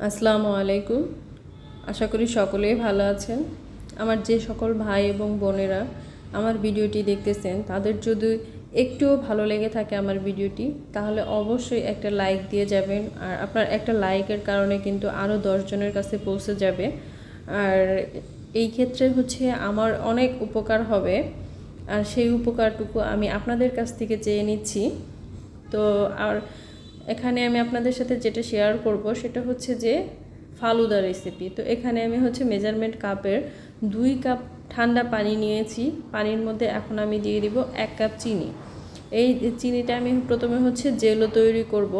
আসসালামু আলাইকুম। আশা করি সকলেই ভালো আছেন। আমার যে সকল ভাই এবং বোনেরা আমার ভিডিওটি দেখতেছেন, তাদের যদি একটুও ভালো লেগে থাকে আমার ভিডিওটি, তাহলে অবশ্যই একটা লাইক দিয়ে যাবেন। আর আপনার একটা লাইকের কারণে কিন্তু আরও দশজনের কাছে পৌঁছে যাবে। আর এই ক্ষেত্রে হচ্ছে আমার অনেক উপকার হবে। আর সেই উপকারটুকু আমি আপনাদের কাছ থেকে চেয়ে নিচ্ছি। তো আর এখানে আমি আপনাদের সাথে যেটা শেয়ার করব সেটা হচ্ছে যে ফালুদা রেসিপি তো এখানে আমি হচ্ছে মেজারমেন্ট কাপের দুই কাপ ঠান্ডা পানি নিয়েছি। পানির মধ্যে এখন আমি দিয়ে দিব এক কাপ চিনি। এই চিনিটা আমি প্রথমে হচ্ছে জেলো তৈরি করব।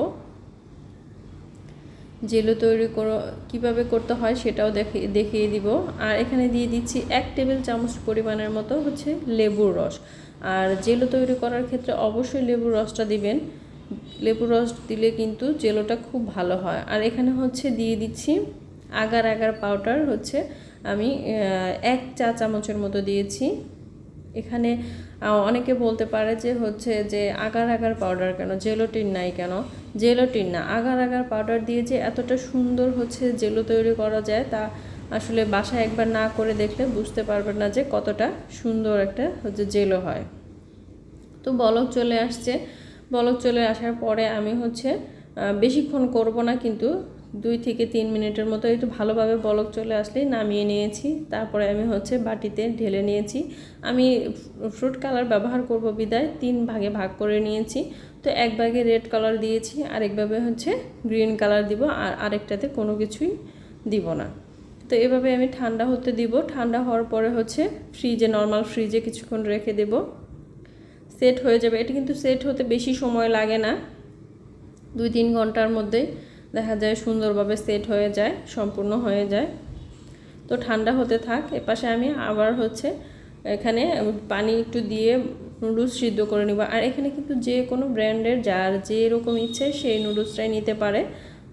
জেলো তৈরি করো, কীভাবে করতে হয় সেটাও দেখে, দেখিয়ে দিব। আর এখানে দিয়ে দিচ্ছি এক টেবিল চামচ পরিমাণের মতো হচ্ছে লেবুর রস। আর জেলো তৈরি করার ক্ষেত্রে অবশ্যই লেবুর রসটা দিবেন। লেবুর রস দিলে কিন্তু জেলোটা খুব ভালো হয়। আর এখানে হচ্ছে দিয়ে দিচ্ছি আগার আগার পাউডার হচ্ছে আমি এক চা চামচের মতো দিয়েছি। এখানে অনেকে বলতে পারে যে হচ্ছে যে আগার আগার পাউডার কেন? জেলোটিন নাই কেন? জেলোটিন না। আগার আগার পাউডার দিয়ে যে এতটা সুন্দর হচ্ছে জেলো তৈরি করা যায় তা আসলে বাসায় একবার না করে দেখলে বুঝতে পারবেন না যে কতটা সুন্দর একটা হচ্ছে জেলো হয়। তো বলক চলে আসছে। বলক চলে আসার পরে আমি হচ্ছে বেশিক্ষণ করব না কিন্তু দুই থেকে তিন মিনিটের মতো একটু ভালোভাবে বলক চলে আসলেই নামিয়ে নিয়েছি। তারপরে আমি হচ্ছে বাটিতে ঢেলে নিয়েছি। আমি ফ্রুট কালার ব্যবহার করব বিদায়, তিন ভাগে ভাগ করে নিয়েছি। তো এক ভাগে রেড কালার দিয়েছি আরেকভাবে হচ্ছে গ্রিন কালার দিব আর আরেকটাতে কোনো কিছুই দিব না। তো এভাবে আমি ঠান্ডা হতে দিব। ঠান্ডা হওয়ার পরে হচ্ছে ফ্রিজে নর্মাল ফ্রিজে কিছুক্ষণ রেখে দেব। সেট হয়ে যাবে। এটা কিন্তু সেট হতে বেশি সময় লাগে না। দুই তিন ঘণ্টার মধ্যেই দেখা যায় সুন্দরভাবে সেট হয়ে যায়, সম্পূর্ণ হয়ে যায়। তো ঠান্ডা হতে থাক। এপাশে আমি আবার হচ্ছে এখানে পানি একটু দিয়ে নুডলস সিদ্ধ করে নিব। আর এখানে কিন্তু যে কোনো ব্র্যান্ডের যার যে রকম ইচ্ছে সেই নুডলসটাই নিতে পারে।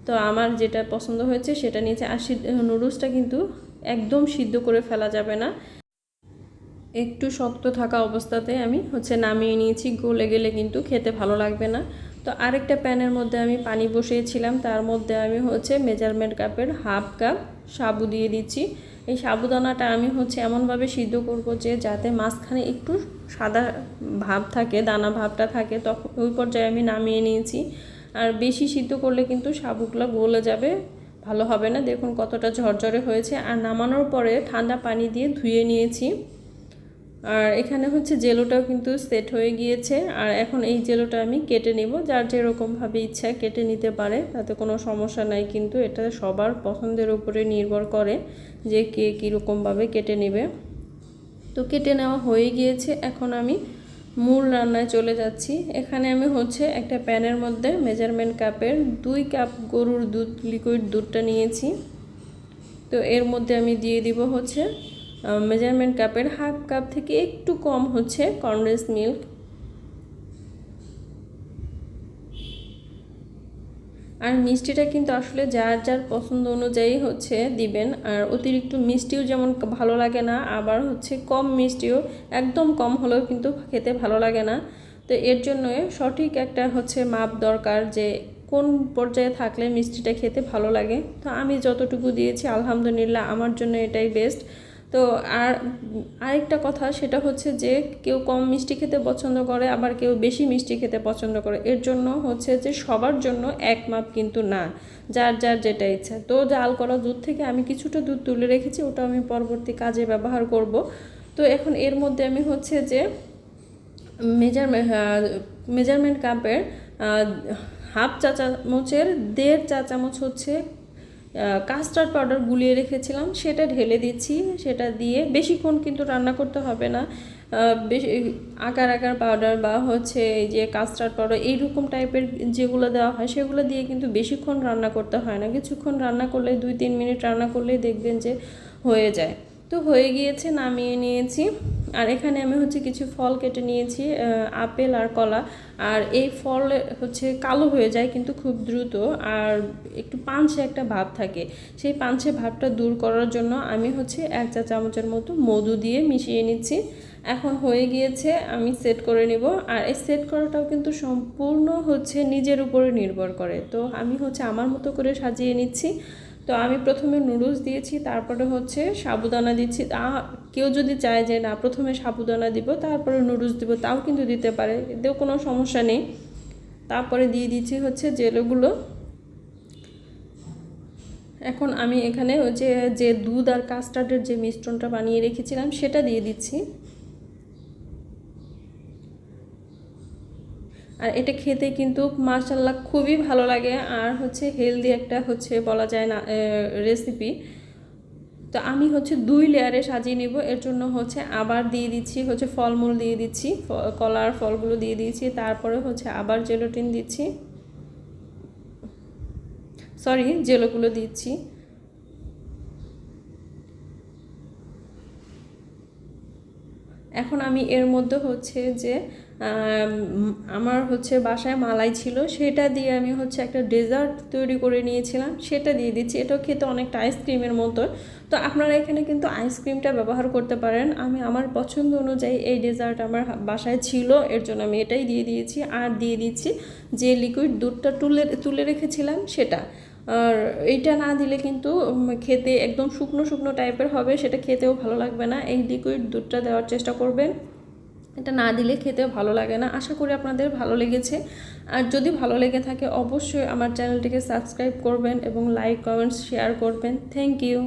তো আমার যেটা পছন্দ হয়েছে সেটা নিয়েছে। আর সিদ্ধ নুডলসটা কিন্তু একদম সিদ্ধ করে ফেলা যাবে না। একটু শক্ত থাকা অবস্থাতে আমি হচ্ছে নামিয়ে নিয়েছি, গলে গেলে কিন্তু খেতে ভালো লাগবে না। তো আরেকটা প্যানের মধ্যে আমি পানি বসিয়েছিলাম, তার মধ্যে আমি হচ্ছে মেজারমেন্ট কাপের হাফ কাপ সাবু দিয়ে দিচ্ছি। এই সাবুদানাটা আমি হচ্ছে এমনভাবে সিদ্ধ করব যে যাতে মাঝখানে একটু সাদা ভাব থাকে, দানা ভাবটা থাকে, তখন ওই পর্যায়ে আমি নামিয়ে নিয়েছি। আর বেশি সিদ্ধ করলে কিন্তু সাবুগুলো গলে যাবে, ভালো হবে না। দেখুন কতটা ঝরঝরে হয়েছে। আর নামানোর পরে ঠান্ডা পানি দিয়ে ধুয়ে নিয়েছি। আর এখানে হচ্ছে জেলোটাও কিন্তু সেট হয়ে গিয়েছে। আর এখন এই জেলোটা আমি কেটে নিব। যার যেরকমভাবে ইচ্ছা কেটে নিতে পারে, তাতে কোনো সমস্যা নাই, কিন্তু এটা সবার পছন্দের উপরে নির্ভর করে যে কে কীরকমভাবে কেটে নেবে। তো কেটে নেওয়া হয়ে গিয়েছে। এখন আমি মূল রান্নায় চলে যাচ্ছি। এখানে আমি হচ্ছে একটা প্যানের মধ্যে মেজারমেন্ট কাপের দুই কাপ গরুর দুধ, লিকুইড দুধটা নিয়েছি। তো এর মধ্যে আমি দিয়ে দিব হচ্ছে মেজারমেন্ট কাপের হাফ কাপ থেকে একটু কম হচ্ছে কনডেন্স মিল্ক আর মিষ্টিটা কিন্তু আসলে যার যার পছন্দ অনুযায়ী হচ্ছে দিবেন। আর অতিরিক্ত মিষ্টিও যেমন ভালো লাগে না, আবার হচ্ছে কম মিষ্টিও একদম কম হলেও কিন্তু খেতে ভালো লাগে না। তো এর জন্য সঠিক একটা হচ্ছে মাপ দরকার যে কোন পর্যায়ে থাকলে মিষ্টিটা খেতে ভালো লাগে। তো আমি যতটুকু দিয়েছি, আলহামদুলিল্লাহ, আমার জন্য এটাই বেস্ট তো আর আরেকটা কথা সেটা হচ্ছে যে কেউ কম মিষ্টি খেতে পছন্দ করে, আবার কেউ বেশি মিষ্টি খেতে পছন্দ করে। এর জন্য হচ্ছে যে সবার জন্য এক মাপ কিন্তু না, যার যার যেটা ইচ্ছা। তো জাল করা দুধ থেকে আমি কিছুটা দুধ তুলে রেখেছি ওটা আমি পরবর্তী কাজে ব্যবহার করব। তো এখন এর মধ্যে আমি হচ্ছে যে মেজারমেন্ট মেজারমেন্ট কাপের হাফ চা চামচের দেড় চা চামচ হচ্ছে কাস্টার্ড পাউডার গুলিয়ে রেখেছিলাম, সেটা ঢেলে দিচ্ছি, সেটা দিয়ে বেশিক্ষণ কিন্তু রান্না করতে হবে না। বেশি আকার আকার পাউডার বা হচ্ছে যে কাস্টার্ড পাউডার এইরকম টাইপের যেগুলো দেওয়া হয়, সেগুলো দিয়ে কিন্তু বেশিক্ষণ রান্না করতে হয় না। কিছুক্ষণ রান্না করলে দুই তিন মিনিট রান্না করলেই দেখবেন যে হয়ে যায়। তো হয়ে গিয়েছে, নামিয়ে নিয়েছি। আর এখানে আমি হচ্ছে কিছু ফল কেটে নিয়েছি আপেল আর কলা। আর এই ফল হচ্ছে কালো হয়ে যায় কিন্তু খুব দ্রুত। আর একটু পাঞ্চে একটা ভাব থাকে। সেই পাঞ্চে ভাবটা দূর করার জন্য আমি হচ্ছে এক চা চামচের মতো মধু দিয়ে মিশিয়ে নিচ্ছি। এখন হয়ে গিয়েছে, আমি সেট করে নিব। আর এই সেট করাটাও কিন্তু সম্পূর্ণ হচ্ছে নিজের উপরে নির্ভর করে। তো আমি হচ্ছে আমার মতো করে সাজিয়ে নিচ্ছি। তো আমি প্রথমে নুডলস দিয়েছি, তারপরে হচ্ছে সাবুদানা দিচ্ছি। তা কেউ যদি চায় যে, না, প্রথমে সাবুদানা দিব, তারপরে নুডলস দিব তাও কিন্তু দিতে পারে, এতেও কোনো সমস্যা নেই। তারপরে দিয়ে দিচ্ছি হচ্ছে জেলোগুলো। এখন আমি এখানে যে যে দুধ আর কাস্টার্ডের যে মিশ্রণটা বানিয়ে রেখেছিলাম, সেটা দিয়ে দিচ্ছি। আর এটা খেতে কিন্তু মার্শাল্লাহ খুবই ভালো লাগে। আর হচ্ছে হেলদি একটা হচ্ছে বলা যায় না রেসিপি তো আমি হচ্ছে দুই লেয়ারে সাজিয়ে নিব। এর জন্য হচ্ছে আবার দিয়ে দিচ্ছি, হচ্ছে ফলমূল দিয়ে দিচ্ছি কলার ফলগুলো দিয়ে দিয়েছি। তারপরে হচ্ছে আবার জেলোটিন দিচ্ছি। সরি জেলোগুলো দিচ্ছি। এখন আমি এর মধ্যে হচ্ছে যে আমার হচ্ছে বাসায় মালাই ছিল, সেটা দিয়ে আমি হচ্ছে একটা ডেজার্ট তৈরি করে নিয়েছিলাম, সেটা দিয়ে দিচ্ছি। এটাও খেতে অনেকটা আইসক্রিমের মতো। তো আপনারা এখানে কিন্তু আইসক্রিমটা ব্যবহার করতে পারেন। আমি আমার পছন্দ অনুযায়ী এই ডেজার্ট আমার বাসায় ছিল, এর জন্য আমি এটাই দিয়ে দিয়েছি। আর দিয়ে দিচ্ছি যে লিকুইড দুধটা তুলে তুলে রেখেছিলাম, সেটা। আর এইটা না দিলে কিন্তু খেতে একদম শুকনো শুকনো টাইপের হবে, সেটা খেতেও ভালো লাগবে না। এই লিকুইড দুধটা দেওয়ার চেষ্টা করবেন। এটা না দিলে খেতে ভালো লাগে না। আশা করি আপনাদের ভালো লেগেছে। আর যদি ভালো লেগে থাকে, অবশ্যই আমার চ্যানেলটিকে সাবস্ক্রাইব করবেন এবং লাইক কমেন্টস শেয়ার করবেন। Thank you